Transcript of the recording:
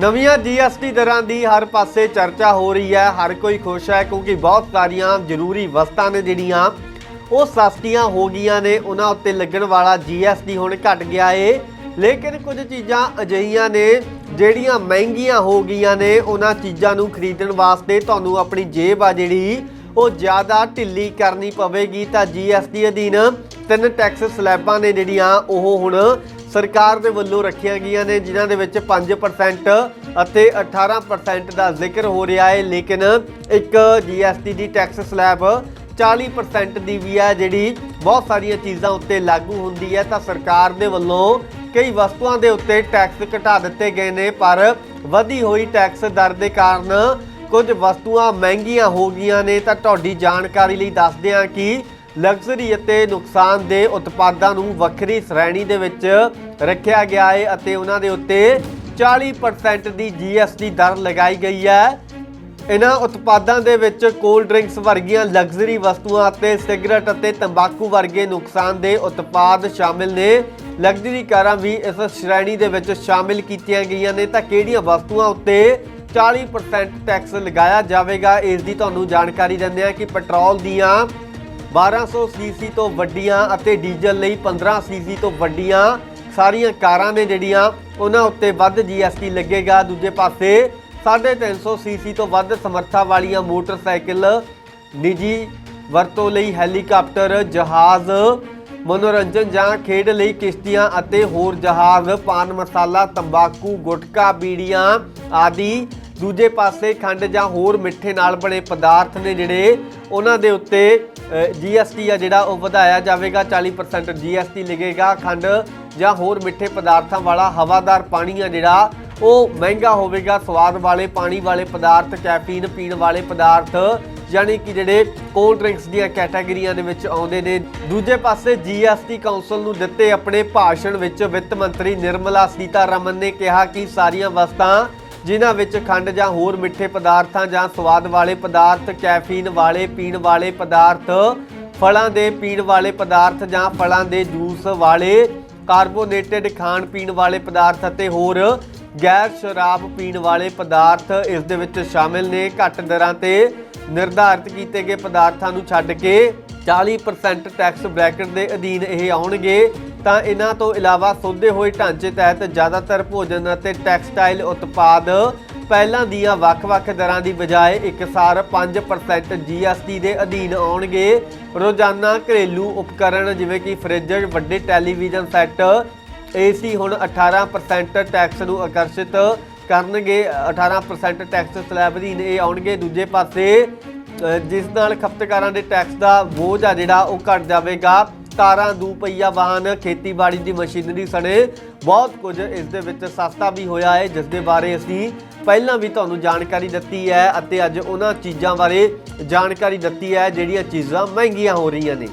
ਨਵੀਆਂ ਜੀਐਸਟੀ ਦਰਾਂ ਦੀ ਹਰ ਪਾਸੇ ਚਰਚਾ ਹੋ ਰਹੀ ਹੈ। ਹਰ ਕੋਈ ਖੁਸ਼ ਹੈ ਕਿਉਂਕਿ ਬਹੁਤ ਸਾਰੀਆਂ ਜ਼ਰੂਰੀ ਵਸਤਾਂ ਨੇ ਜਿਹੜੀਆਂ ਉਹ ਸਸਤੀਆਂ ਹੋ ਗਈਆਂ ਨੇ। ਉਹਨਾਂ ਉੱਤੇ ਲੱਗਣ ਵਾਲਾ ਜੀਐਸਟੀ ਹੁਣ ਘਟ ਗਿਆ ਏ। ਲੇਕਿਨ ਕੁਝ ਚੀਜ਼ਾਂ ਅਜਿਹੀਆਂ ਨੇ ਜਿਹੜੀਆਂ ਮਹਿੰਗੀਆਂ ਹੋ ਗਈਆਂ ਨੇ। ਉਹਨਾਂ ਚੀਜ਼ਾਂ ਨੂੰ ਖਰੀਦਣ ਵਾਸਤੇ ਤੁਹਾਨੂੰ ਆਪਣੀ ਜੇਬ ਆ ਜਿਹੜੀ, ਉਹ ਜ਼ਿਆਦਾ ਢਿੱਲੀ ਕਰਨੀ ਪਵੇਗੀ। ਤਾਂ ਜੀਐਸਟੀ ਅਧੀਨ ਤਿੰਨ ਟੈਕਸ ਸਲੈਬਾਂ ਨੇ ਜਿਹੜੀਆਂ, ਉਹ ਹੁਣ ਸਰਕਾਰ ਦੇ ਵੱਲੋਂ ਰੱਖੀਆਂ ਗਈਆਂ ਨੇ, ਜਿਨ੍ਹਾਂ ਦੇ ਵਿੱਚ 5% ਅਤੇ 18% ਦਾ ਜ਼ਿਕਰ ਹੋ ਰਿਹਾ ਹੈ। ਲੇਕਿਨ ਇੱਕ ਜੀਐਸਟੀ ਦੀ ਟੈਕਸ ਸਲੈਬ 40% ਦੀ ਵੀ ਹੈ, ਜਿਹੜੀ ਬਹੁਤ ਸਾਰੀਆਂ ਚੀਜ਼ਾਂ ਉੱਤੇ ਲਾਗੂ ਹੁੰਦੀ ਹੈ। ਤਾਂ ਸਰਕਾਰ ਦੇ ਵੱਲੋਂ ਕਈ ਵਸਤੂਆਂ ਦੇ ਉੱਤੇ ਟੈਕਸ ਘਟਾ ਦਿੱਤੇ ਗਏ ਨੇ, ਪਰ ਵਧੀ ਹੋਈ ਟੈਕਸ ਦਰ ਦੇ ਕਾਰਨ ਕੁਝ ਵਸਤੂਆਂ ਮਹਿੰਗੀਆਂ ਹੋ ਗਈਆਂ ਨੇ। ਤਾਂ ਤੁਹਾਡੀ ਜਾਣਕਾਰੀ ਲਈ ਦੱਸਦੇ ਹਾਂ ਕਿ ਲਗਜ਼ਰੀ ਅਤੇ ਨੁਕਸਾਨ ਦੇ ਉਤਪਾਦਾਂ ਨੂੰ ਵੱਖਰੀ ਸ਼੍ਰੇਣੀ ਦੇ ਵਿੱਚ ਰੱਖਿਆ ਗਿਆ ਹੈ ਅਤੇ ਉਹਨਾਂ ਦੇ ਉੱਤੇ 40% ਦੀ GST ਦਰ ਲਗਾਈ ਗਈ ਹੈ। ਇਹਨਾਂ ਉਤਪਾਦਾਂ ਦੇ ਵਿੱਚ ਕੋਲਡ ਡਰਿੰਕਸ ਵਰਗੀਆਂ ਲਗਜ਼ਰੀ ਵਸਤੂਆਂ ਅਤੇ ਸਿਗਰਟ ਅਤੇ ਤੰਬਾਕੂ ਵਰਗੇ ਨੁਕਸਾਨਦੇਹ ਉਤਪਾਦ ਸ਼ਾਮਿਲ ਨੇ। ਲਗਜ਼ਰੀ ਕਾਰਾਂ ਵੀ ਇਸ ਸ਼੍ਰੇਣੀ ਦੇ ਵਿੱਚ ਸ਼ਾਮਿਲ ਕੀਤੀਆਂ ਗਈਆਂ ਨੇ। ਤਾਂ ਕਿਹੜੀਆਂ ਵਸਤੂਆਂ ਉੱਤੇ 40% ਟੈਕਸ ਲਗਾਇਆ ਜਾਵੇਗਾ? ਇਸ ਦੀ ਤੁਹਾਨੂੰ ਜਾਣਕਾਰੀ ਦਿੰਦੇ ਹਾਂ ਕਿ ਪੈਟਰੋਲ ਦੀਆਂ 1200 ਸੀਸੀ ਤੋਂ ਵੱਡੀਆਂ ਅਤੇ ਡੀਜ਼ਲ ਲਈ 15 ਸੀਸੀ ਤੋਂ ਵੱਡੀਆਂ ਸਾਰੀਆਂ ਕਾਰਾਂ ਨੇ ਜਿਹੜੀਆਂ ਉਹਨਾਂ ਉੱਤੇ ਵੱਧ GST ਲੱਗੇਗਾ। ਦੂਜੇ ਪਾਸੇ 350 ਸੀਸੀ ਤੋਂ ਵੱਧ ਸਮਰੱਥਾ ਵਾਲੀਆਂ ਮੋਟਰਸਾਈਕਲ, ਨਿੱਜੀ ਵਰਤੋਂ ਲਈ ਹੈਲੀਕਾਪਟਰ, ਜਹਾਜ਼, ਮਨੋਰੰਜਨ ਜਾਂ ਖੇਡ ਲਈ ਕਿਸ਼ਤੀਆਂ ਅਤੇ ਹੋਰ ਜਹਾਜ਼, ਪਾਨ ਮਸਾਲਾ, ਤੰਬਾਕੂ, ਗੁਟਕਾ, ਬੀੜੀਆਂ ਆਦਿ ਦੂਜੇ ਪਾਸੇ ਖੰਡ ਜਾਂ ਹੋਰ ਮਿੱਠੇ ਨਾਲ ਬਣੇ ਪਦਾਰਥ ਨੇ ਜਿਹੜੇ ਉਹਨਾਂ ਦੇ ਉੱਤੇ GST ਆ ਜਿਹੜਾ ਉਹ ਵਧਾਇਆ ਜਾਵੇਗਾ 40% GST ਲੱਗੇਗਾ ਖੰਡ ਜਾਂ ਹੋਰ ਮਿੱਠੇ ਪਦਾਰਥਾਂ ਵਾਲਾ ਹਵਾਦਾਰ ਪਾਣੀ ਆ ਜਿਹੜਾ, ਉਹ ਮਹਿੰਗਾ ਹੋਵੇਗਾ, ਸਵਾਦ ਵਾਲੇ, ਪਾਣੀ ਵਾਲੇ ਪਦਾਰਥ, ਕੈਫੀਨ ਪੀਣ ਵਾਲੇ ਪਦਾਰਥ, ਯਾਨੀ ਕਿ ਜਿਹੜੇ ਕੋਲਡ ਡਰਿੰਕਸ ਦੀਆਂ ਕੈਟਾਗਰੀਆਂ ਦੇ ਵਿੱਚ ਆਉਂਦੇ ਨੇ। ਦੂਜੇ ਪਾਸੇ ਜੀਐਸਟੀ ਕਾਉਂਸਲ ਨੂੰ ਦਿੱਤੇ ਆਪਣੇ ਭਾਸ਼ਣ ਵਿੱਚ ਵਿੱਤ ਮੰਤਰੀ ਨਿਰਮਲਾ ਸੀਤਾਰਮਨ ਨੇ ਕਿਹਾ ਕਿ ਸਾਰੀਆਂ ਵਸਤਾਂ ਜਿਨ੍ਹਾਂ ਵਿੱਚ ਖੰਡ ਜਾਂ ਹੋਰ ਮਿੱਠੇ ਪਦਾਰਥਾਂ ਜਾਂ ਸਵਾਦ ਵਾਲੇ ਪਦਾਰਥ, ਕੈਫੀਨ ਵਾਲੇ, ਪੀਣ ਵਾਲੇ ਪਦਾਰਥ, ਫਲਾਂ ਦੇ ਪੀਣ ਵਾਲੇ ਪਦਾਰਥ ਜਾਂ ਫਲਾਂ ਦੇ ਜੂਸ ਵਾਲੇ, ਕਾਰਬੋਨੇਟਡ ਖਾਣ ਪੀਣ ਵਾਲੇ ਪਦਾਰਥ ਅਤੇ ਹੋਰ ਗੈਰ ਸ਼ਰਾਬ ਪੀਣ ਵਾਲੇ ਪਦਾਰਥ ਇਸ ਦੇ ਵਿੱਚ ਸ਼ਾਮਿਲ ਨੇ। ਘੱਟ ਦਰਾਂ ਤੇ ਨਿਰਧਾਰਿਤ ਕੀਤੇ ਗਏ ਪਦਾਰਥਾਂ ਨੂੰ ਛੱਡ ਕੇ 40% ਟੈਕਸ ਬ੍ਰੈਕਟ ਦੇ ਅਧੀਨ ਇਹ ਆਉਣਗੇ। ਤਾਂ ਇਹਨਾਂ ਤੋਂ ਇਲਾਵਾ ਸੋਧੇ ਹੋਏ ਢਾਂਚੇ ਤਹਿਤ ਜ਼ਿਆਦਾਤਰ ਭੋਜਨ ਅਤੇ ਟੈਕਸਟਾਈਲ ਉਤਪਾਦ ਪਹਿਲਾਂ ਦੀਆਂ ਵੱਖ-ਵੱਖ ਦਰਾਂ ਦੀ ਬਜਾਏ ਇੱਕਸਾਰ 5% GST ਦੇ ਅਧੀਨ ਆਉਣਗੇ। ਰੋਜ਼ਾਨਾ ਘਰੇਲੂ ਉਪਕਰਣ ਜਿਵੇਂ ਕਿ ਫਰਿੱਜ ਵੱਡੇ ਟੈਲੀਵਿਜ਼ਨ ਸੈੱਟ, ਏਸੀ ਹੁਣ 18% ਟੈਕਸ ਨੂੰ ਆਕਰਸ਼ਿਤ ਕਰਨਗੇ। 18% ਟੈਕਸ ਸਲੈਬ ਅਧੀਨ ਇਹ ਆਉਣਗੇ। ਦੂਜੇ ਪਾਸੇ ਜਿਸ ਨਾਲ ਖਪਤਕਾਰਾਂ ਦੇ ਟੈਕਸ ਦਾ ਬੋਝ ਆ ਜਿਹੜਾ ਉਹ ਘਟ ਜਾਵੇਗਾ। ਕਾਰਾਂ ਦੂਪਹੀਆ ਵਾਹਨ, ਖੇਤੀਬਾੜੀ ਦੀ ਮਸ਼ੀਨਰੀ ਸਣੇ। ਬਹੁਤ ਕੁਝ ਇਸ ਦੇ ਵਿੱਚ ਸਸਤਾ ਵੀ ਹੋਇਆ ਹੈ ਜਿਸ ਦੇ ਬਾਰੇ ਅਸੀਂ ਪਹਿਲਾਂ ਵੀ ਤੁਹਾਨੂੰ ਜਾਣਕਾਰੀ ਦਿੱਤੀ ਹੈ ਅਤੇ ਅੱਜ ਉਹਨਾਂ ਚੀਜ਼ਾਂ ਬਾਰੇ ਜਾਣਕਾਰੀ ਦਿੱਤੀ ਹੈ ਜਿਹੜੀਆਂ ਚੀਜ਼ਾਂ ਮਹਿੰਗੀਆਂ ਹੋ ਰਹੀਆਂ ਨੇ।